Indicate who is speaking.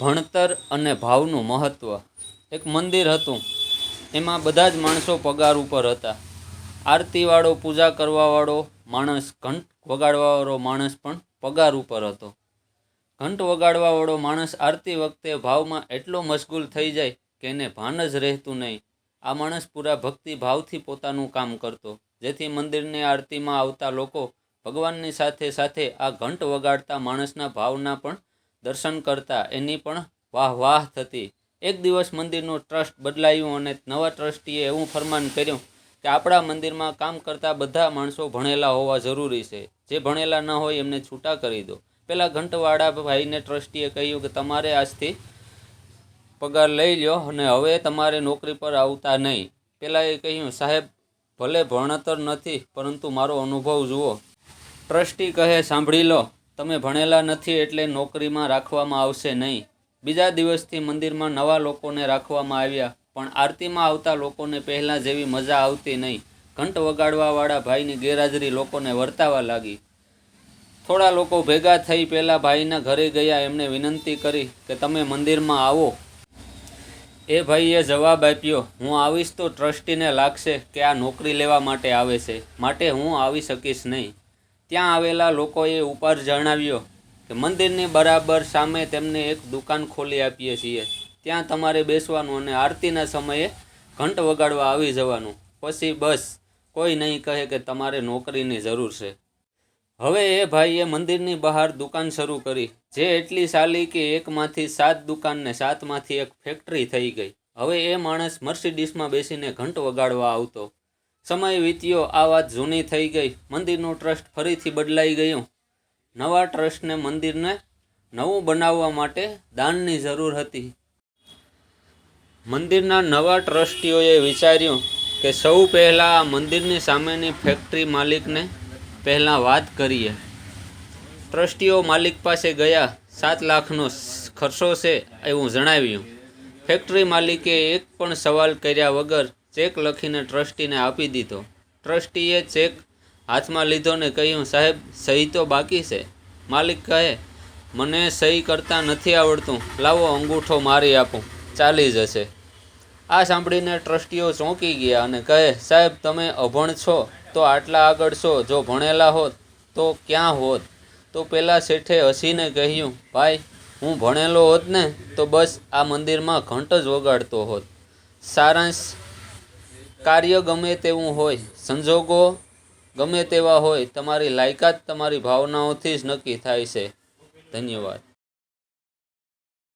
Speaker 1: ભણતર અને ભાવનું મહત્ત્વ એક મંદિર હતું. એમાં બધા જ માણસો પગાર ઉપર હતા. આરતીવાળો પૂજા કરવાવાળો માણસ, ઘંટ વગાડવાવાળો માણસ પણ પગાર ઉપર હતો. ઘંટ વગાડવાવાળો માણસ આરતી વખતે ભાવમાં એટલો મશગુલ થઈ જાય કે એને ભાન જ રહેતું નહીં. આ માણસ પૂરા ભક્તિ ભાવથી પોતાનું કામ કરતો. જેથી મંદિરની આરતીમાં આવતા લોકો ભગવાનની સાથે સાથે આ ઘંટ વગાડતા માણસના ભાવના પણ દર્શન કરતા એની પણ વાહ વાહ થતી. એક દિવસ મંદિરનું ટ્રસ્ટ બદલાયું અને નવા ટ્રસ્ટીએ એવું ફરમાન કર્યું કે આપણા મંદિરમાં કામ કરતા બધા માણસો ભણેલા હોવા જરૂરી છે. જે ભણેલા ન હોય એમને છૂટા કરી દો. પહેલાં ઘંટવાળા ભાઈને ટ્રસ્ટીએ કહ્યું કે તમારે આજથી પગાર લઈ લ્યો અને હવે તમારે નોકરી પર આવતા નહીં. પહેલાં એ કહ્યું, સાહેબ, ભલે ભણતર નથી, પરંતુ મારો અનુભવ જુઓ. ટ્રસ્ટી કહે, સાંભળી લો. તમે ભણેલા નથી એટલે નોકરીમાં રાખવામાં આવશે નહીં. બીજા દિવસથી મંદિરમાં નવા લોકોને રાખવામાં આવ્યા, પણ આરતીમાં આવતા લોકોને પહેલાં જેવી મજા આવતી નહીં. ઘંટ વગાડવાવાળા ભાઈની ગેરહાજરી લોકોને વર્તાવા લાગી. થોડા લોકો ભેગા થઈ પહેલાં ભાઈના ઘરે ગયા, એમને વિનંતી કરી કે તમે મંદિરમાં આવો. એ ભાઈએ જવાબ આપ્યો, હું આવીશ તો ટ્રસ્ટીને લાગશે કે આ નોકરી લેવા માટે આવે છે. માટે હું આવી શકીશ નહીં. ત્યાં આવેલા લોકોએ ઉપર જણાવ્યો કે મંદિરની બરાબર સામે તેમને એક દુકાન ખોલી આપીએ છીએ. ત્યાં તમારે બેસવાનું અને આરતીના સમયે ઘંટ વગાડવા આવી જવાનું. પછી બસ, કોઈ નહીં કહે કે તમારે નોકરીની જરૂર છે. હવે એ ભાઈએ મંદિરની બહાર દુકાન શરૂ કરી, જે એટલી સાલી કે એકમાંથી સાત દુકાનને સાતમાંથી એક ફેક્ટરી થઈ ગઈ. હવે એ માણસ મર્સિડીસમાં બેસીને ઘંટ વગાડવા આવતો. સમય વીત્યો, આ વાત જૂની થઈ ગઈ. મંદિરનું ટ્રસ્ટ ફરીથી બદલાઈ ગયું. નવા ટ્રસ્ટને મંદિરને નવું બનાવવા માટે દાનની જરૂર હતી. મંદિરના નવા ટ્રસ્ટીઓએ વિચાર્યું કે સૌ પહેલાં આ મંદિરની સામેની ફેક્ટરી માલિકને પહેલાં વાત કરીએ. ટ્રસ્ટીઓ માલિક પાસે ગયા. સાત લાખનો ખર્ચો છે એવું જણાવ્યું. ફેક્ટરી માલિકે એક પણ સવાલ કર્યા વગર ચેક લખીને ટ્રસ્ટીને આપી દીધો. ટ્રસ્ટીએ ચેક હાથમાં લીધો ને કહ્યું, સાહેબ, સહી તો બાકી છે. માલિક કહે, મને સહી કરતા નથી આવડતું. લાવો અંગૂઠો મારી આપું. ચાલી જશે. આ સાંભળીને ટ્રસ્ટીઓ ચોંકી ગયા અને કહે, સાહેબ, તમે અભણ છો, તો આટલા આગળ છો. જો ભણેલા હોત, તો ક્યાં હોત? તો પેલા શેઠે હસીને કહ્યું, ભાઈ, હું ભણેલો હોત ને, તો બસ આ મંદિરમાં ઘંટ જ વગાડતો હોત. સારાંશ કાર્ય ગમે તેવું હોય, સંજોગો ગમે તેવા હોય, તમારી લાયકાત તમારી ભાવનાઓથી જ નક્કી થાય છે. ધન્યવાદ.